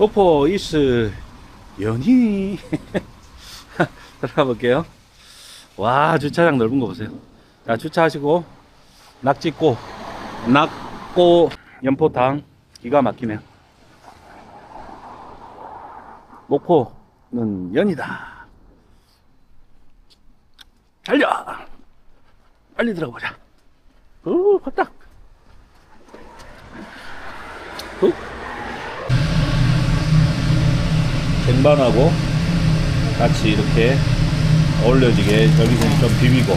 목포 이스 연희 들어가 볼게요. 와 주차장 넓은 거 보세요. 자 주차하시고 낙지꼬 낙꼬 연포탕 기가 막히네요. 목포는 연이다. 달려! 빨리 들어가 보자. 오, 확딱. 후. 쟁반하고 같이 이렇게 어울려지게 여기서는 좀 비비고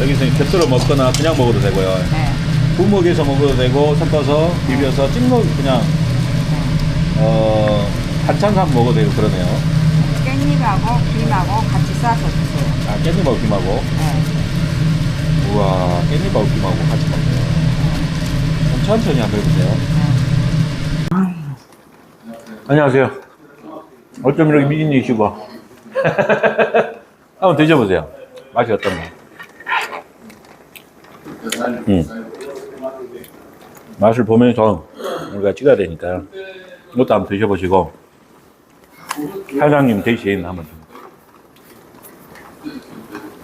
여기서는 곁들여 먹거나 그냥 먹어도 되고요. 네. 부먹에서 먹어도 되고 섞어서 비벼서 찍먹 그냥 어 반찬 삼 먹어도 되고 그러네요. 깻잎하고 김하고 같이 싸서 드세요. 아 깻잎하고 김하고 네. 우와 깻잎하고 김하고 같이 먹네요. 천천히 한번 해보세요. 안녕하세요. 어쩜 이렇게 미인이시고 한번 드셔보세요. 맛이 어떤가? 음. 맛을 보면서 우리가 찍어야 되니까 이것도 한번 드셔보시고 사장님 대신 한번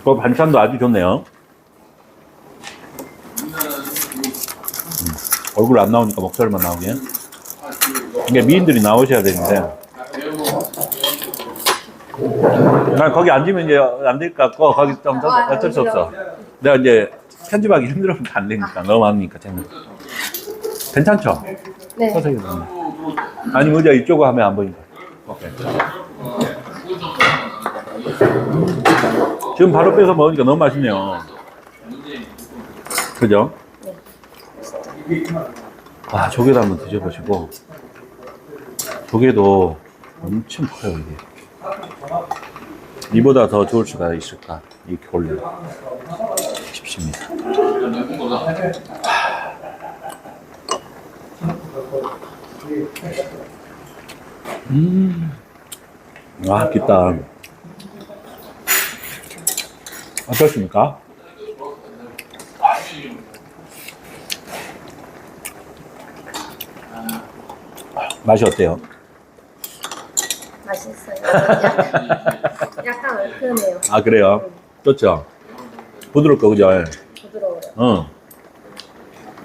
그 반찬도 아주 좋네요. 음, 얼굴 안 나오니까 목소리만 나오게. 이게 미인들이 나오셔야 되는데. 난 거기 앉으면 이제 안 될 것 같고, 거기 좀 더- 어쩔 수 없어. 내가 이제 편집하기 힘들으면 안 되니까, 너무 많으니까, 재미. 괜찮죠? 네. 보면. 아니면 의자 이쪽으로 하면 안 보니까. 오케이. 지금 바로 빼서 먹으니까 너무 맛있네요. 그죠? 와, 조개도 한번 드셔보시고. 조개도 엄청 커요, 이게. 이보다 더 좋을 수가 있을까? 이렇게 올려. 싶습니다. 음. 와, 깊다. 어떻습니까? 맛이 어때요? 약간, 얼큰해요. 아, 그래요? 좋죠? 부드럽고, 그죠? 부드러워요. 어.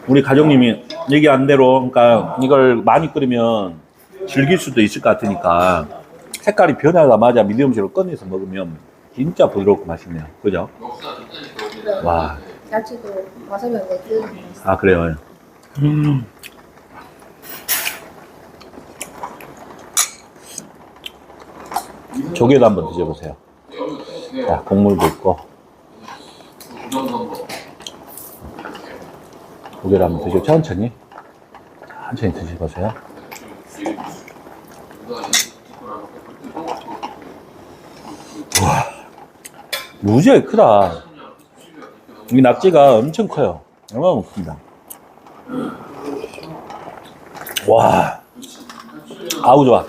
우리 가족님이 얘기한 대로, 그러니까 이걸 많이 끓이면 질길 수도 있을 것 같으니까 색깔이 변하자마자 미디움시로 꺼내서 먹으면 진짜 부드럽고 맛있네요. 그죠? 와, 야채도 와사비 맛있어요. 아, 그래요? 음. 조개도 한번 드셔보세요. 자, 국물도 있고. 조개를 한번 드시고, 천천히. 천천히 드셔보세요. 와, 무지하게 크다. 이 낙지가 엄청 커요. 얼마나 큽니다. 와, 아우 좋아.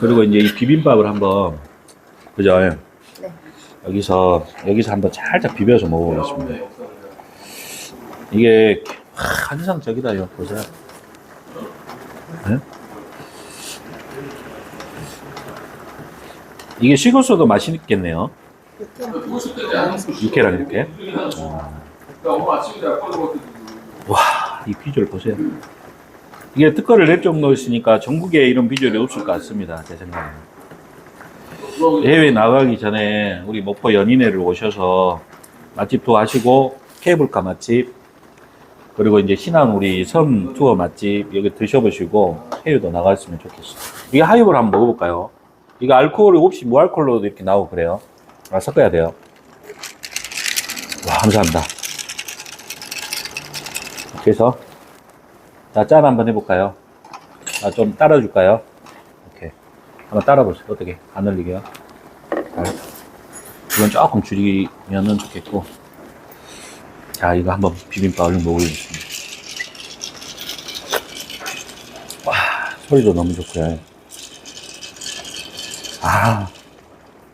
그리고 이제 이 비빔밥을 한번 그죠? 네. 여기서 여기서 한번 살짝 비벼서 먹어보겠습니다. 이게 하, 환상적이다 이거 보세요. 네? 이게 식었어도 맛있겠네요. 육회랑 이렇게. 와, 이 비주얼 보세요. 이게 특허를 낼 정도였으니까 전국에 이런 비주얼이 없을 것 같습니다. 제 생각에는. 해외 나가기 전에 우리 목포 연인회를 오셔서 맛집도 하시고 케이블카 맛집 그리고 이제 신안 우리 섬 투어 맛집 여기 드셔보시고 해외도 나갔으면 좋겠어요. 이게 하이볼 한번 먹어볼까요? 이거 알코올이 없이 무알콜로도 이렇게 나오고 그래요. 아, 섞어야 돼요. 와, 감사합니다. 해서 자, 짠 한번 해볼까요? 아, 좀 따라줄까요? 이렇게. 한번 따라보세요. 어떻게? 안 흘리게요. 자, 이건 조금 줄이면은 좋겠고. 자, 이거 한번 비빔밥 얼른 먹어보겠습니다. 와, 소리도 너무 좋고요. 아,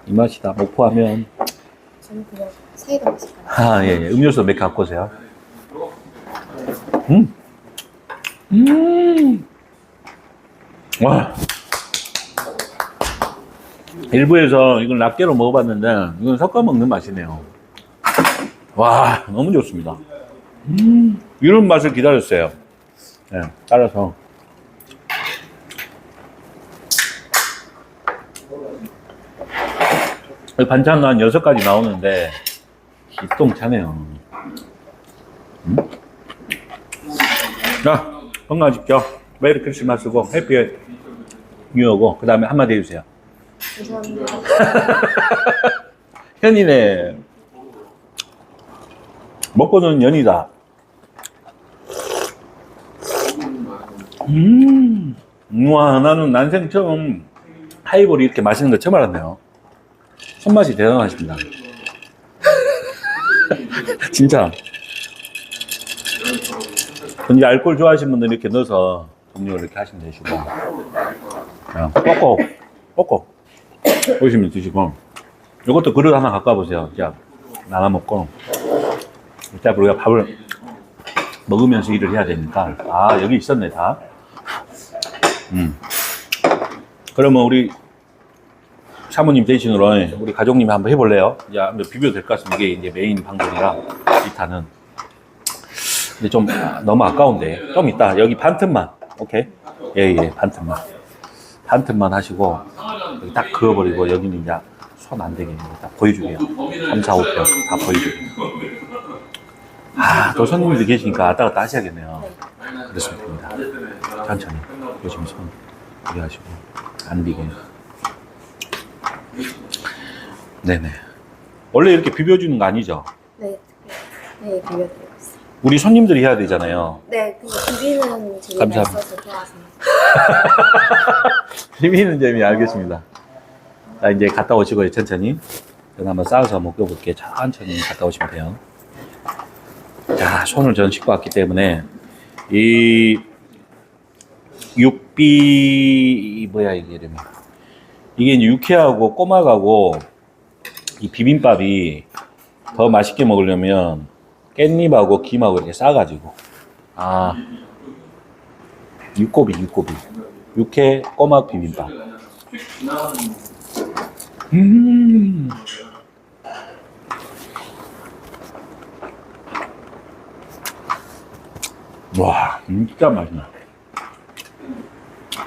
이 맛이다. 목포하면. 저는 그냥 사이다 마실까요? 아, 예, 예. 음료수 몇 개 갖고 오세요. 음, 음. 와. 일부에서 이걸 낱개로 먹어봤는데 이건 섞어 먹는 맛이네요. 와 너무 좋습니다. 음, 이런 맛을 기다렸어요. 네, 따라서 이 반찬도 한 여섯 가지 나오는데 기똥차네요. 음? 자, 건강하십시오. 메리 크리스마스고 해피 뉴어고 그 다음에 한마디 해주세요. 감사합니다. 현이네. 먹고는 연이다. 음, 우와, 나는 난생 처음 하이볼이 이렇게 맛있는 거 처음 알았네요. 손맛이 대단하십니다. 진짜. 이제 알코올 좋아하시는 분들 이렇게 넣어서 음료 이렇게 하시면 되시고. 그냥 꺾고, 꺾고. 보시면 드시고. 이것도 그릇 하나 갖고 와보세요. 자, 나눠 먹고. 일단 우리가 밥을 먹으면서 일을 해야 되니까. 아, 여기 있었네, 다. 음. 그러면 우리 사모님 대신으로 우리 가족님이 한번 해볼래요? 이제 한번 비벼도 될 것 같습니다. 이게 이제 메인 방송이라, 2타는. 근데 좀 너무 아까운데. 좀 이따 여기 반 틈만. 오케이? 예, 예, 반 틈만. 반 틈만 하시고, 여기 딱 그어버리고, 여기는 이제 손 안 되게 다 보여주게요. 3, 4, 5편 다 보여주게. 아, 또 손님들 계시니까 왔다 갔다 하셔야겠네요. 됩니다. 천천히. 요즘 손 이렇게 하시고, 안 비게. 네네. 원래 이렇게 비벼주는 거 아니죠? 네, 네, 있어요. 우리 손님들이 해야 되잖아요. 네, 근데 비비는 재미가 감사합니다. 있어서 좋아하십니다. 재미있는 재미 알겠습니다. 자, 이제 갔다 오시고요, 천천히. 저는 한번 싸워서 먹여볼게요. 천천히 갔다 오시면 돼요. 자, 손을 전 씻고 왔기 때문에, 이, 육비, 뭐야, 이게 이름이. 이게 이제 육회하고 꼬막하고, 이 비빔밥이 더 맛있게 먹으려면, 깻잎하고 김하고 이렇게 싸가지고, 아, 육고비, 육고비. 육회 꼬막 비빔밥. 음. 와, 진짜 맛있네.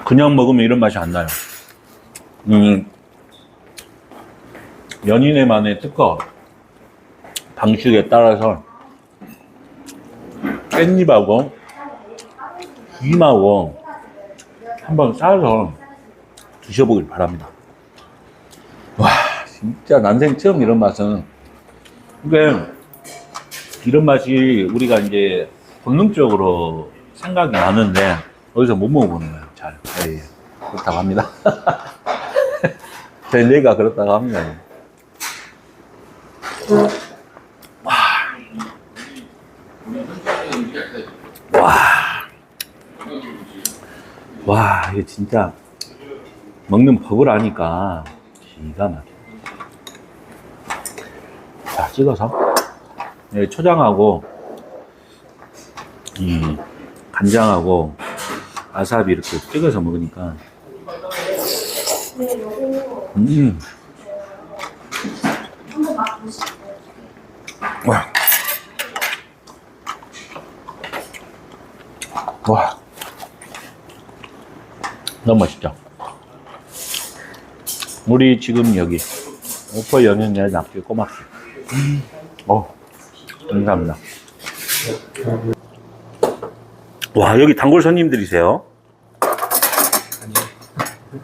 그냥 먹으면 이런 맛이 안 나요. 음, 연인의만의 특허 방식에 따라서 깻잎하고 김하고 한번 싸서 드셔보길 바랍니다. 와, 진짜 난생 처음 이런 맛은. 이게, 이런 맛이 우리가 이제 본능적으로 생각이 나는데, 어디서 못 먹어보는 거예요, 잘. 예, 예. 그렇다고 합니다. 제 뇌가 그렇다고 합니다. 와, 이게 진짜 먹는 법을 아니까 기가 막혀. 자, 찍어서 네, 초장하고 이 간장하고 와사비 이렇게 찍어서 먹으니까 음. 와. 와. 너무 맛있죠? 우리 지금 여기 오퍼 연연내 낙지 꼬막 음. 어 감사합니다 와 여기 단골 손님들이세요?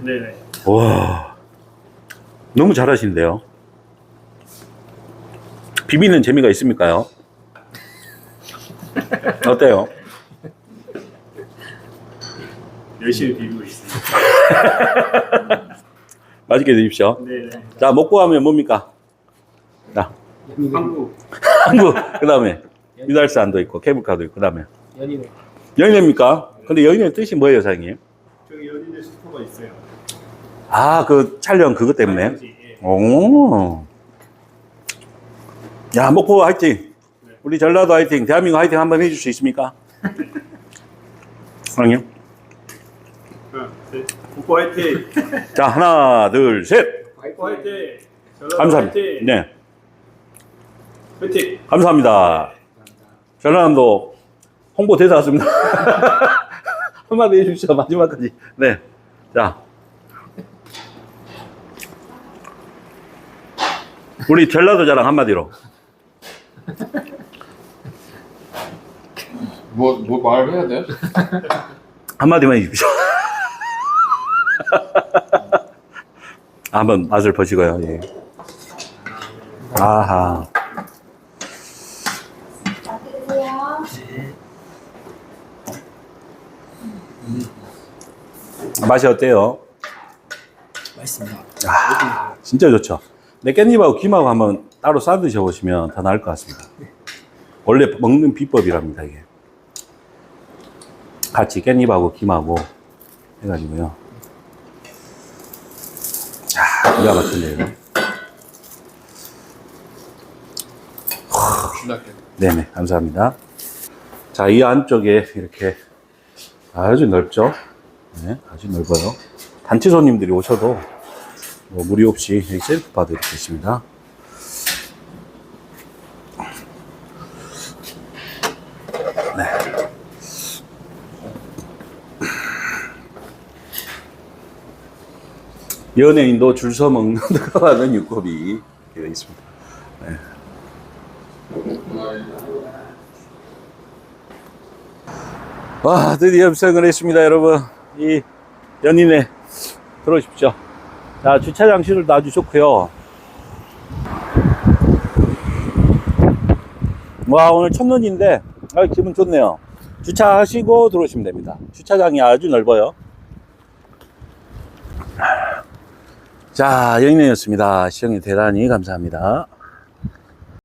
네네. 와 너무 잘하신데요 비비는 재미가 있습니까요? 어때요? 열심히 비비고 있습니다. 맛있게 드십시오 네 네. 자 먹고 하면 뭡니까? 자 한국 한국 그 다음에 유달산도 있고 케이블카도 있고 그 다음에 연인의 연인입니까? 근데 연인의 뜻이 뭐예요 사장님? 저기 연인의 슈퍼가 있어요. 아 그 촬영 그것 때문에 당시, 예. 오. 야 목포 화이팅 우리 전라도 화이팅 대한민국 화이팅 한번 해줄 수 있습니까? 아니요. 셋. 국보 화이팅! 자, 하나, 둘, 셋. 국보 화이팅! 감사합니다. 화이팅! 네, 화이팅! 감사합니다. 전라남도 홍보 대사 왔습니다. 한마디 해주시죠, 마지막까지. 네. 자. 우리 전라도 자랑 한마디로. 뭐, 뭐 말을 해야 돼? 한마디만 해주십시오. 한번 맛을 보시고요. 예. 아하. 맛이 어때요? 맛있습니다. 아, 진짜 좋죠. 내 깻잎하고 김하고 한번 따로 싸 드셔보시면 더 나을 것 같습니다. 원래 먹는 비법이랍니다, 이게. 같이 깻잎하고 김하고 해가지고요. 자, 기가. 신나게. 네네, 감사합니다. 자, 이 안쪽에 이렇게 아주 넓죠? 네, 아주 넓어요. 단체 손님들이 오셔도 뭐 무리 없이 셀프바도 이렇게 있습니다. 연예인도 줄 서 먹는 하는 육법이 되어 있습니다. 와, 드디어 입성을 했습니다, 여러분. 이 연인에 들어오십시오. 자, 주차장 시설도 아주 좋고요. 와, 오늘 첫 눈인데, 아, 기분 좋네요. 주차하시고 들어오시면 됩니다. 주차장이 아주 넓어요. 자, 영인이었습니다. 시청해 대단히 감사합니다.